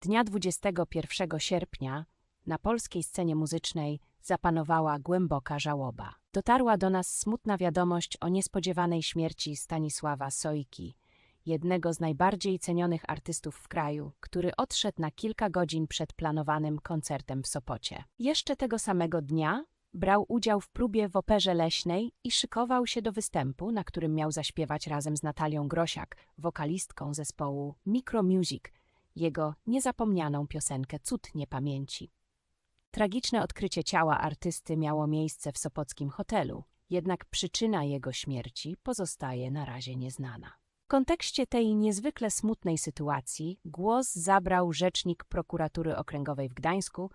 Dnia 21 sierpnia na polskiej scenie muzycznej zapanowała głęboka żałoba. Dotarła do nas smutna wiadomość o niespodziewanej śmierci Stanisława Sojki, jednego z najbardziej cenionych artystów w kraju, który odszedł na kilka godzin przed planowanym koncertem w Sopocie. Jeszcze tego samego dnia brał udział w próbie w Operze Leśnej i szykował się do występu, na którym miał zaśpiewać razem z Natalią Grosiak, wokalistką zespołu Micro Music, jego niezapomnianą piosenkę Cud niepamięci. Tragiczne odkrycie ciała artysty miało miejsce w sopockim hotelu, jednak przyczyna jego śmierci pozostaje na razie nieznana. W kontekście tej niezwykle smutnej sytuacji głos zabrał rzecznik prokuratury okręgowej w Gdańsku,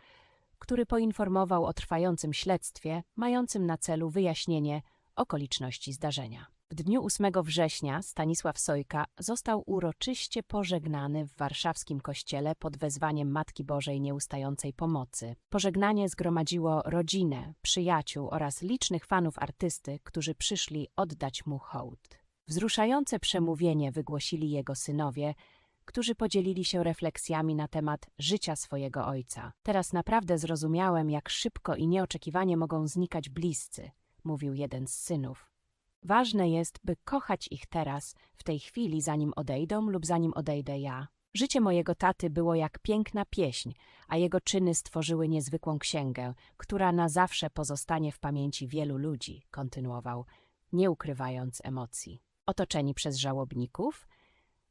który poinformował o trwającym śledztwie mającym na celu wyjaśnienie okoliczności zdarzenia. W dniu 8 września Stanisław Sojka został uroczyście pożegnany w warszawskim kościele pod wezwaniem Matki Bożej Nieustającej Pomocy. Pożegnanie zgromadziło rodzinę, przyjaciół oraz licznych fanów artysty, którzy przyszli oddać mu hołd. Wzruszające przemówienie wygłosili jego synowie, którzy podzielili się refleksjami na temat życia swojego ojca. Teraz naprawdę zrozumiałem, jak szybko i nieoczekiwanie mogą znikać bliscy, mówił jeden z synów. Ważne jest, by kochać ich teraz, w tej chwili, zanim odejdą lub zanim odejdę ja. Życie mojego taty było jak piękna pieśń, a jego czyny stworzyły niezwykłą księgę, która na zawsze pozostanie w pamięci wielu ludzi, kontynuował, nie ukrywając emocji. Otoczeni przez żałobników,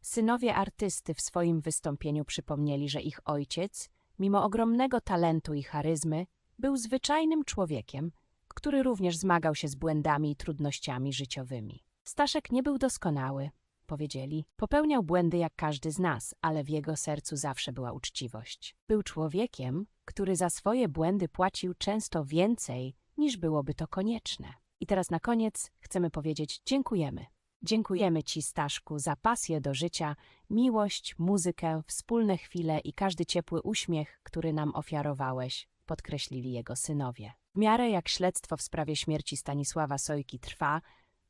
synowie artysty w swoim wystąpieniu przypomnieli, że ich ojciec, mimo ogromnego talentu i charyzmy, był zwyczajnym człowiekiem, który również zmagał się z błędami i trudnościami życiowymi. Staszek nie był doskonały, powiedzieli. Popełniał błędy jak każdy z nas, ale w jego sercu zawsze była uczciwość. Był człowiekiem, który za swoje błędy płacił często więcej, niż byłoby to konieczne. I teraz na koniec chcemy powiedzieć dziękujemy. Dziękujemy Ci, Staszku, za pasję do życia, miłość, muzykę, wspólne chwile i każdy ciepły uśmiech, który nam ofiarowałeś, podkreślili jego synowie. W miarę jak śledztwo w sprawie śmierci Stanisława Sojki trwa,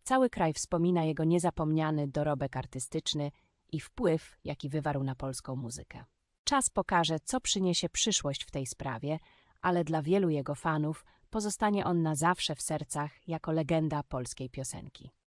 cały kraj wspomina jego niezapomniany dorobek artystyczny i wpływ, jaki wywarł na polską muzykę. Czas pokaże, co przyniesie przyszłość w tej sprawie, ale dla wielu jego fanów pozostanie on na zawsze w sercach jako legenda polskiej piosenki.